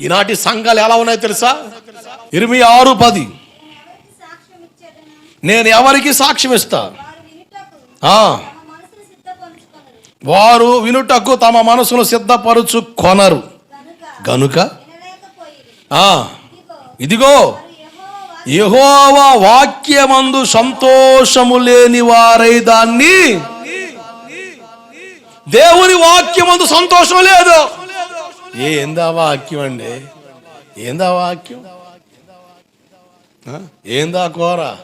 ఈనాటి సంఘాలు ఎలా ఉన్నాయో తెలుసా? ఇరవై ఆరు పది. నేను ఎవరికి సాక్ష్యం ఇస్తా? వారు వినుటకు తమ మనసును సిద్ధపరచుకొనరు. సిద్ధపరుచు కొనరు కనుక గనుక ఇదిగో యహోవా వాక్యమందు సంతోషము లేని వారై దాన్ని. దేవుని వాక్యమందు సంతోషం లేదు. ఏందా వాక్యం అండి? ఏందా వాక్యం? ఏందా కూర?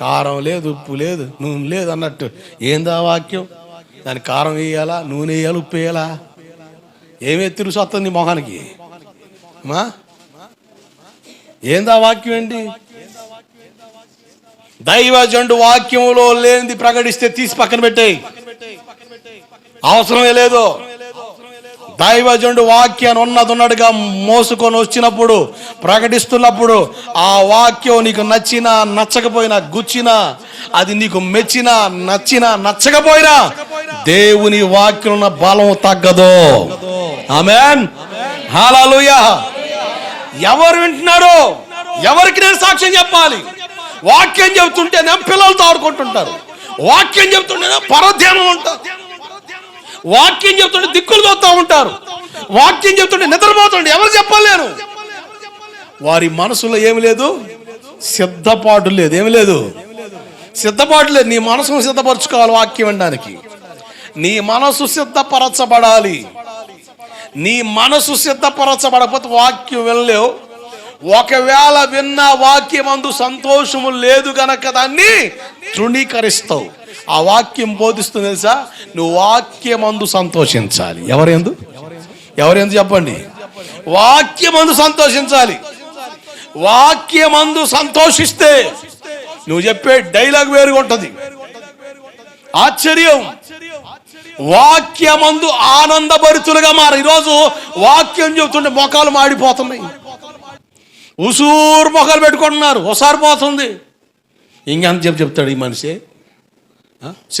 కారం లేదు ఉప్పు లేదు నూనె లేదు అన్నట్టు. ఏందా వాక్యం? దాని కారం వేయాలా నూనె వేయాలి ఉప్పు వేయాలా? ఏమే తిరుగు వస్తుంది మొహానికి? మా? ఏందా వాక్యం ఏంటి దైవజండు వాక్యములో లేనిది ప్రకటిస్తే తీసి పక్కన పెట్టేయి. అవసరమే లేదు. దైవజండు వాక్యాన్ని ఉన్నది ఉన్నట్టుగా మోసుకొని వచ్చినప్పుడు ప్రకటిస్తున్నప్పుడు ఆ వాక్యం నీకు నచ్చినా నచ్చకపోయినా గుచ్చినా అది నీకు మెచ్చినా నచ్చినా నచ్చకపోయినా దేవుని వాక్యం ఉన్న బలం తగ్గదు. ఆమెన్. హాలూయా ఎవరు వింటున్నారు ఎవరికి నేను సాక్ష్యం చెప్పాలి? వాక్యం చెబుతుంటేనే పిల్లలతో ఆడుకుంటుంటారు. వాక్యం చెబుతుంటేనే పరధ్యానం ఉంటారు. వాక్యం చెప్తుంటే దిక్కులు చూస్తూ ఉంటారు. వాక్యం చెప్తుంటే నిద్రపోతుంటే ఎవరు చెప్పలేను వారి మనసులో ఏమి లేదు? సిద్ధపాటు లేదు. ఏమి లేదు? సిద్ధపాటు లేదు. నీ మనసును సిద్ధపరచుకోవాలి వాక్యం వినడానికి. నీ మనసు సిద్ధపరచబడాలి. నీ మనసు సిద్ధపరచబడకపోతే వాక్యం వినలేవు. ఒకవేళ విన్న వాక్యం అందు సంతోషము లేదు గనక దాన్ని తృణీకరిస్తావు. ఆ వాక్యం బోధిస్తుంది తెలుసా? నువ్వు వాక్యమందు సంతోషించాలి. ఎవరెందు? ఎవరెందు చెప్పండి? వాక్యమందు సంతోషించాలి. వాక్యమందు సంతోషిస్తే నువ్వు చెప్పే డైలాగ్ వేరుగా ఉంటుంది ఆశ్చర్యం. వాక్యమందు ఆనందభరితులుగా మారు ఈరోజు వాక్యం చెబుతుంటే మొఖాలు మాడిపోతున్నాయి. ఉసూరు మొఖాలు పెట్టుకుంటున్నారు. ఒకసారి పోతుంది. ఇంకెంత చెప్పి చెప్తాడు ఈ మనిషి?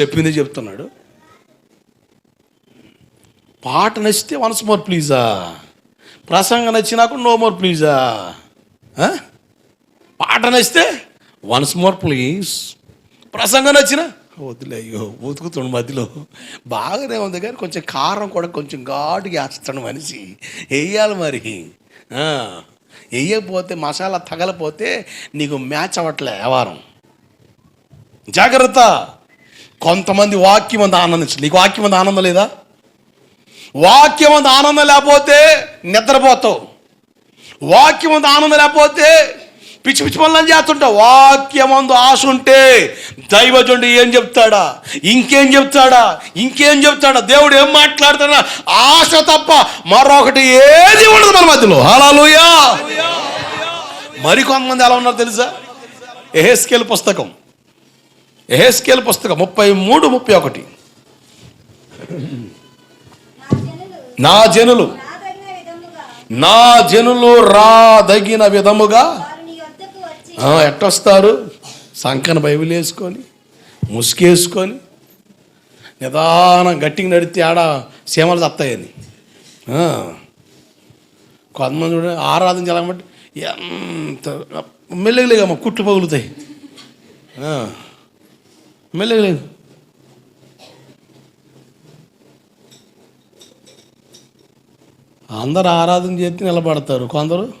చెప్పింది చెప్తున్నాడు. పాట నచ్చితే వన్స్ మోర్ ప్లీజా. ప్రసంగం నచ్చినాక నో మోర్ ప్లీజా. పాట నచ్చితే వన్స్ మోర్ ప్లీజ్. ప్రసంగం నచ్చిన? వద్దులే అయ్యో ఉతుకుతుండు మధ్యలో. బాగానే ఉంది కానీ కొంచెం కారం కూడా కొంచెం ఘాటుగా వేస్తాడు మనిషి. వేయాలి మరి. వేయకపోతే మసాలా తగలపోతే నీకు మ్యాచ్ అవ్వట్లే వ్యవహారం జాగ్రత్త. కొంతమంది వాక్యం అంత ఆనందించు. నీకు వాక్యం అంత ఆనందం లేదా? వాక్యం అంత ఆనందం లేకపోతే నిద్రపోతావు. వాక్యం అంత ఆనందం లేకపోతే పిచ్చి పిచ్చి పనులు చేస్తుంటావు. వాక్యమందు ఆశ ఉంటే దైవజుండి ఏం చెప్తాడా? ఇంకేం చెప్తాడా? ఇంకేం చెప్తాడా? దేవుడు ఏం మాట్లాడతాడా? ఆశ తప్ప మరొకటి ఏది ఉండదు మన మధ్యలో. హల్లెలూయా. మరి కొంతమంది ఎలా ఉన్నారు తెలుసా? ఎహెస్కేల్ పుస్తకం. ఎహెస్కేల్ పుస్తకం ముప్పై మూడు ముప్పై ఒకటి. నా జనులు. నా జనులు రాదగిన విధముగా ఎట్టొస్తారు? సంకన బైబిల్ వేసుకొని ముసుకేసుకొని నిదానం గట్టిగా నడితే ఆడ సీమలు తత్తాయని కొంతమంది చూడ ఆరాధన చేయాలంటే ఎంత మెల్లగలేగమ్మ కుట్లు పగులుతాయి. మెల్లగలేదు. అందరు ఆరాధన చేస్తే నిలబడతారు. కొందరు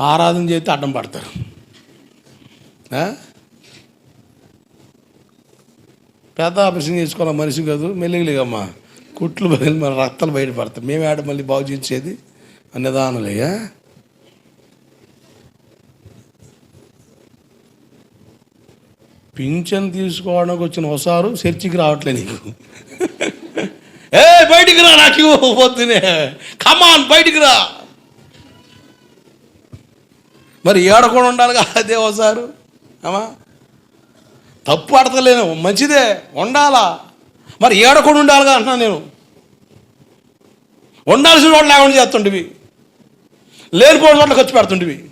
ఆరాధన చేస్తే అడ్డం పడతారు. పెద్ద ఆపరేషన్ చేసుకోవాలి మనిషి కాదు. మెల్లగలేగమ్మా. కుట్లు బయలు మన రక్తాలు బయటపడతాయి. మేము ఆడ మళ్ళీ బాగు చేసేది? నిదానలేయా పింఛన్ తీసుకోవడానికి వచ్చిన ఒకసారు చర్చికి రావట్లే నీకు. ఏ బయటికి రా నాకు ఇవ్వు పొద్దునే కమాన్ బయటికి రా. మరి ఏడకుండా ఉండాలిగా అదే ఒకసారు అమ్మా. తప్పు అడతలేను మంచిదే ఉండాలా? మరి ఏడకుండా ఉండాలిగా అంటున్నా నేను. ఉండాల్సిన వాళ్ళు లేకుండా చేస్తుంటివి. లేనిపోయిన చోట్ల ఖర్చు పెడుతుంటివి.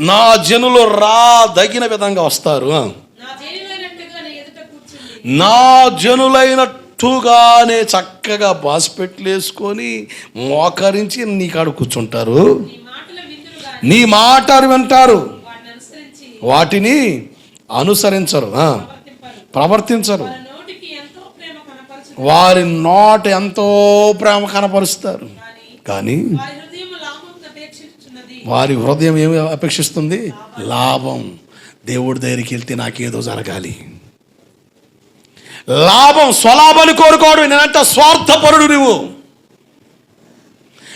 నా జనులు రాదగిన విధంగా వస్తారు. నా జనులైనట్టుగా నీ ఎదుట కూర్చుంది. నా జనులైనట్టుగా పుట్టుగానే చక్కగా బాసిపెట్లేసుకొని మోకరించి నీ కాడ కూర్చుంటారు. నీ మాట వింటారు. వాటిని అనుసరించి వాటిని అనుసరించరు. ప్రవర్తించరు. వారి నోట ఎంతో ప్రేమ కనపరుస్తారు. కానీ కానీ వారి హృదయం లాభం అపేక్షించున్నది వారి హృదయం ఏమి అపేక్షిస్తుంది? లాభం. దేవుడి దగ్గరికి వెళ్తే నాకేదో జరగాలి. లాభం స్వలాభాన్ని కోరుకోవడం నేనంట స్వార్థపరుడు నువ్వు.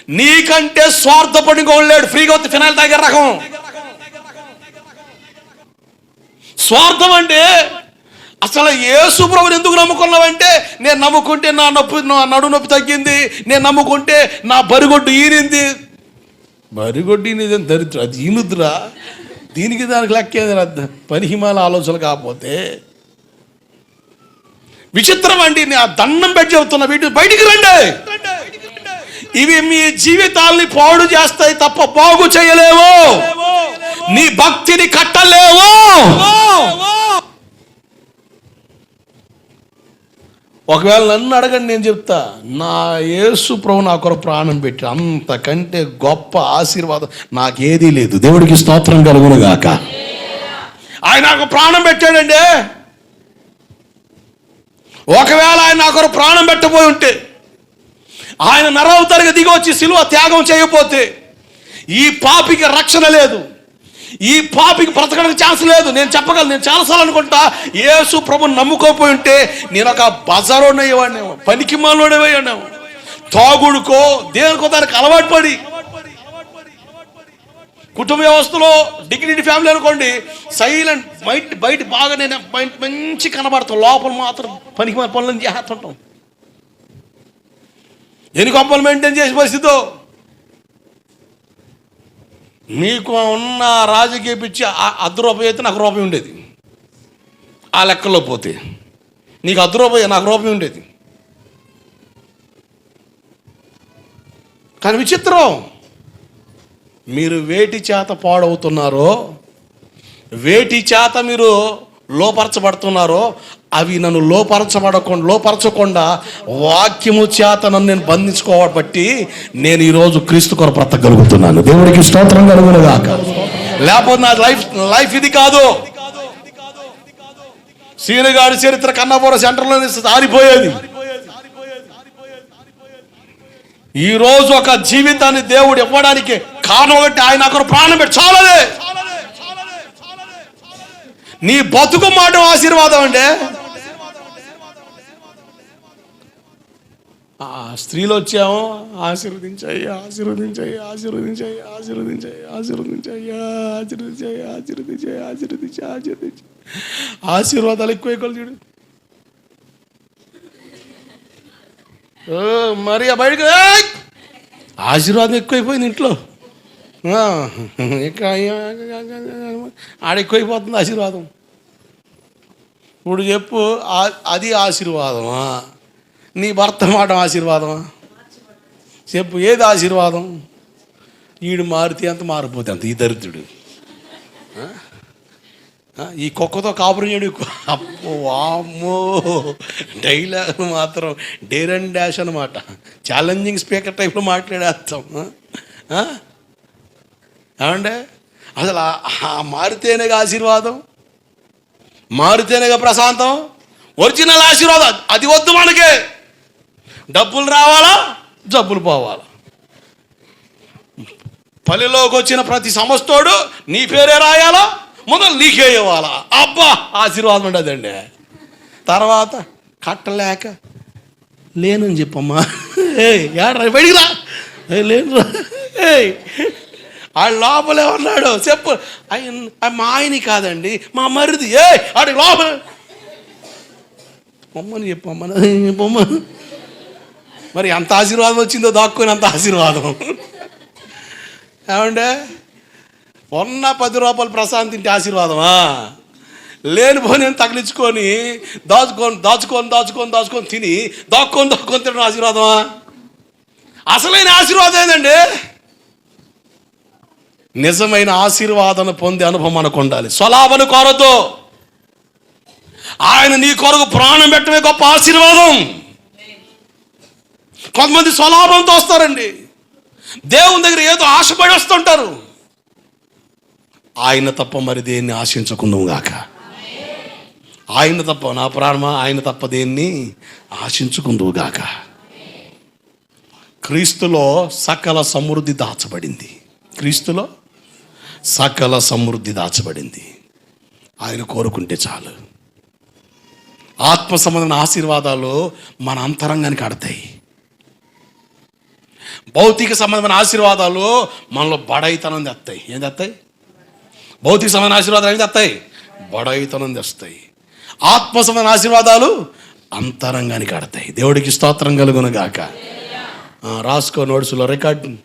నీకంటే స్వార్థపడి లేడు. ఫ్రీగా వచ్చి ఫినాయిల్ తాగే రకం. స్వార్థం అంటే అసలు యేసు ప్రభుని ఎందుకు నమ్ముకున్నావంటే నేను నమ్ముకుంటే నా నొప్పి నా నడు నొప్పి తగ్గింది. నేను నమ్ముకుంటే నా బరిగొడ్డు ఈరింది బరిగొడ్డి నిజం దరిద్రం. దరిద్ర అది ఈనుద్రా దీనికి దానికి లెక్కేది పనిహిమాల ఆలోచనలు కాకపోతే విచిత్రం అండి ఆ దండం పెట్టి చెబుతున్నా వీటి బయటికి రండి. ఇవి మీ జీవితాల్ని పాడు చేస్తాయి తప్ప బాగు చేయలేవు. నీ భక్తిని కట్టలేవు. ఒకవేళ నన్ను అడగండి నేను చెప్తా. నా యేసు ప్రభు నా కొరకు ప్రాణం పెట్టి అంతకంటే గొప్ప ఆశీర్వాదం నాకేదీ లేదు. దేవుడికి స్తోత్రం కలుగును గాక ఆయన నాకు ప్రాణం పెట్టాడండి. ఒకవేళ ఆయన నా కొరకు ప్రాణం పెట్టబోయి ఉంటే ఆయన నరవతరిగా దిగి వచ్చి సిలువ త్యాగం చేయకపోతే ఈ పాపికి రక్షణ లేదు. ఈ పాపికి బ్రతకడానికి ఛాన్స్ లేదు. నేను చెప్పగలను నేను చాలాసార్లు అనుకుంటా యేసు ప్రభుని నమ్ముకోపోయి ఉంటే నేను ఒక బజారోడేవాడినేమో పనికి మాలోడేవాడినేమో తాగుడుకో దేనికో దానికి అలవాటు పడి. కుటుంబ వ్యవస్థలో డిగ్నిటీ ఫ్యామిలీ అనుకోండి సైలెంట్ బయట బయట బాగా నేను బయట మంచి కనబడతాం లోపల మాత్రం పనికి మన పనులను చేస్తుంటాం. ఎన్ని కొంపలు మెయింటైన్ చేసే పరిస్థితితో నీకు ఉన్న రాజకీయ పిచ్చి ఆ- అర్ధ రూపాయి అయితే నాకు రూపాయి ఉండేది. ఆ లెక్కలో పోతే. నీకు అర్ధ రూపాయి నాకు రూపాయి ఉండేది. కానీ విచిత్రం. మీరు వేటి చేత పాడవుతున్నారో వేటి చేత మీరు లోపరచబడుతున్నారో అవి నన్ను లోపరచబడకుండా లోపరచకుండా వాక్యము చేత నన్ను నేను బంధించుకోబట్టి నేను ఈరోజు క్రీస్తు కొర బ్రతకగలుగుతున్నాను. దేవుడికి స్తోత్రం కలుగునుగాక. లేకపోతే నా లైఫ్ లైఫ్ ఇది కాదు. సీనగాడి చరిత్ర కన్నపూర సెంటర్లో ఆరిపోయేది ఈ రోజు ఒక జీవితాన్ని దేవుడు ఇవ్వడానికి కారణం ఒకటి ఆయన అక్కడ ప్రాణం పెట్టి చాలదే నీ బతుకు మాట ఆశీర్వాదం అంటే స్త్రీలు వచ్చాము ఆశీర్వదించాయి ఆశీర్వదించాయి ఆశీర్వదించాయి ఆశీర్వదించాయి ఆశీర్వదించాయి ఆశీర్వదించాయి ఆశీర్వదించాయి ఆశీర్వదించి ఆశీర్వదించి ఆశీర్వాదాలు ఎక్కువ ఎక్కువ చూడు. ఓ, మరి ఆ బయటకు ఆశీర్వాదం ఎక్కువైపోయింది ఇంట్లో. ఇంకా ఆడ ఎక్కువైపోతుంది ఆశీర్వాదం. ఇప్పుడు చెప్పు అది ఆశీర్వాదమా? నీ భర్త మాట ఆశీర్వాదమా? చెప్పు ఏది ఆశీర్వాదం? ఈడు మారితే అంత మారిపోతే అంత? ఈ దరిద్రుడు. ఈ కుక్కతో కాపురం చేయడు అమ్మో వామ్మో. డైలాగ్ మాత్రం డేర్ అండ్ డాష్ అనమాట ఛాలెంజింగ్ స్పీకర్ టైప్లో మాట్లాడేస్తాం. ఏమంటే అసలు ఆ- మారితేనేగా ఆశీర్వాదం? మారితేనేగా ప్రశాంతం? ఒరిజినల్ ఆశీర్వాదం? అది వద్దు మనకే. డబ్బులు రావాలా? జబ్బులు పోవాలా? పల్లెలోకి వచ్చిన ప్రతి సమస్తోడు నీ పేరే రాయాలా? మొదలు నీకే ఇవ్వాలా? అబ్బా! ఆశీర్వాదం ఉండదండి. తర్వాత కట్టలేక లేనని చెప్పమ్మా. ఏ ఏడ్రా బయటికి రా. లేనురా. ఆ లోపలే ఉన్నాడు. చెప్పు. ఆయన మా ఆయని కాదండి మా మరిది. ఏ ఆడి లోపల. పొమ్మని చెప్పమ్మా. చెప్పమ్మ మరి ఎంత ఆశీర్వాదం వచ్చిందో దాక్కుని అంత ఆశీర్వాదం. ఏమండే? ఉన్న పది రూపాయలు ప్రశాంతి తింటే ఆశీర్వాదమా? లేనిపోని తగిలించుకొని దాచుకొని దాచుకొని దాచుకొని దాచుకొని తిని దాక్కొని దాక్కొని తినడం ఆశీర్వాదమా? అసలైన ఆశీర్వాదం ఏంటండి నిజమైన ఆశీర్వాదం పొందే అనుభవం మనకు ఉండాలి. స్వలాభను కొరతో ఆయన నీ కొరకు ప్రాణం పెట్టడమే గొప్ప ఆశీర్వాదం. కొంతమంది స్వలాభంతో వస్తారండి. దేవుని దగ్గర ఏదో ఆశపడి వస్తుంటారు. ఆయన తప్ప మరి దేన్ని ఆశించకుందాము గాక? ఆయన తప్ప నా ప్రాణమా? ఆయన తప్ప దేన్ని ఆశించుకుందువు గాక? క్రీస్తులో సకల సమృద్ధి దాచబడింది. క్రీస్తులో సకల సమృద్ధి దాచబడింది. ఆయన కోరుకుంటే చాలు. ఆత్మ సంబంధమైన ఆశీర్వాదాలు మన అంతరంగానికి ఆడతాయి. భౌతిక సంబంధమైన ఆశీర్వాదాలు మనలో బడైతనం తెస్తాయి. ఏం తెస్తాయి? భౌతిక సంబంధమైన ఆశీర్వాదాలు ఏం తెస్తాయి? బడైతనం తెస్తాయి. ఆత్మ సంబంధమైన ఆశీర్వాదాలు అంతరంగానికి ఆడతాయి. దేవుడికి స్తోత్రం కలుగును గాక రాసుకో నోట్స్లో రికార్డ్.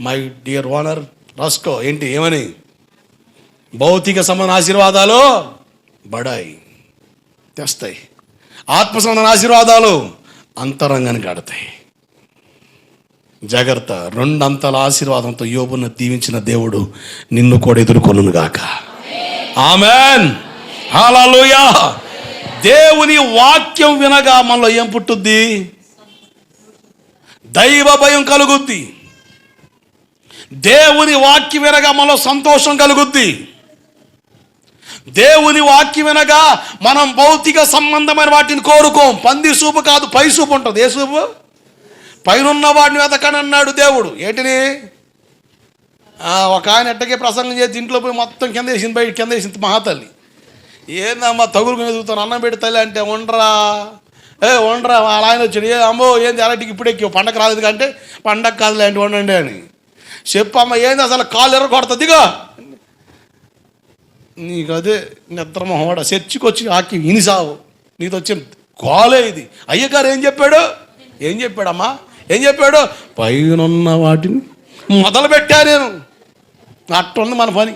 మై డియర్ ఓనర్ రాసుకో. ఏంటి ఏమని? భౌతిక సంబంధ ఆశీర్వాదాలు బడాయి తెస్తాయి. ఆత్మ సంబంధ ఆశీర్వాదాలు అంతరంగానికి ఆడతాయి. జాగ్రత్త. రెండంతల ఆశీర్వాదంతో యోబును దీవించిన దేవుడు నిన్ను కూడా ఎదుర్కొను గాక. ఆమెన్. హల్లెలూయా. దేవుని వాక్యం వినగా మనలో ఏం పుట్టుద్ది? దైవ భయం కలుగుద్ది. దేవుని వాక్యం వినగా మనలో సంతోషం కలుగుద్ది. దేవుని వాక్యం వినగా మనం భౌతిక సంబంధమైన వాటిని కోరుకోం. పంది సూపు కాదు పై సూపు ఉంటుంది. ఏ సూపు? పైనున్న వాడిని వెతకని అన్నాడు దేవుడు. ఏంటిని ఒక ఆయన ఎట్టకే ప్రసంగం చేసి ఇంట్లో పోయి మొత్తం కింద వేసింది బయట కింద వేసింది మహాతల్లి. ఏందమ్మా తగులుకుని ఎదుగుతాను అన్నం పెడితే తల్లి అంటే ఉండరా ఏ ఉండరా వాళ్ళ ఆయన వచ్చాడు. ఏ అమ్మో ఏంది అలాంటికి ఎక్కి పండగ రాలేదు అంటే పండగ కాదులే అంటే ఉండండి అని. చెప్పమ్మ ఏంది అసలు కాలు ఎర్ర కొడతా నీకు అదే నిద్ర మొహవాడ చర్చికి వచ్చి ఆకి ఇనిసావు నీతో వచ్చిన గోలే ఇది. అయ్యగారు ఏం చెప్పాడు? ఏం చెప్పాడమ్మా? ఏం చెప్పాడు? పైనున్న వాటిని మొదలు పెట్టా నేను. అట్టుంది మన పని.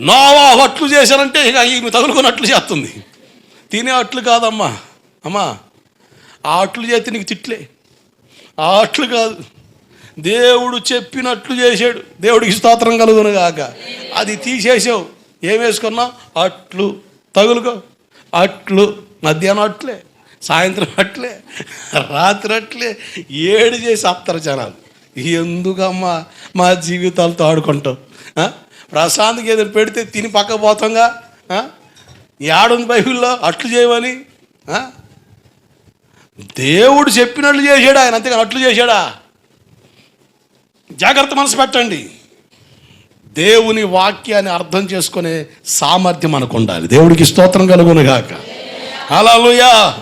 నోవా అట్లు చేశారంటే ఇక ఈమె తగులుకున్నట్లు చేస్తుంది. తినే అట్లు కాదమ్మా. అమ్మా ఆ అట్లు చేస్తే నీకు తిట్లే. ఆ అట్లు కాదు. దేవుడు చెప్పినట్లు చేశాడు. దేవుడికి స్తోత్రం కలుగును గాక. అది తీసేసావు. ఏం వేసుకున్నావు? అట్లు తగులుకో. అట్లు మధ్యాహ్నం అట్లే. సాయంత్రం అట్లే రాత్రి అట్లే ఏడు చేసి అత్తరు జనాలు. ఎందుకమ్మా మా జీవితాలతో ఆడుకుంటాం ఆ? ప్రశాంత్కి ఏదైనా పెడితే తిని పక్క పోతాంగా? ఏడుంది బైబిల్లో అట్లు చేయమని? దేవుడు చెప్పినట్లు చేశాడు? ఆయన అంతేకాని అట్లు చేశాడా? జాగ్రత్త మనసు పెట్టండి. దేవుని వాక్యాన్ని అర్థం చేసుకునే సామర్థ్యం మనకు ఉండాలి. దేవుడికి స్తోత్రం కలుగును గాక. హల్లెలూయా.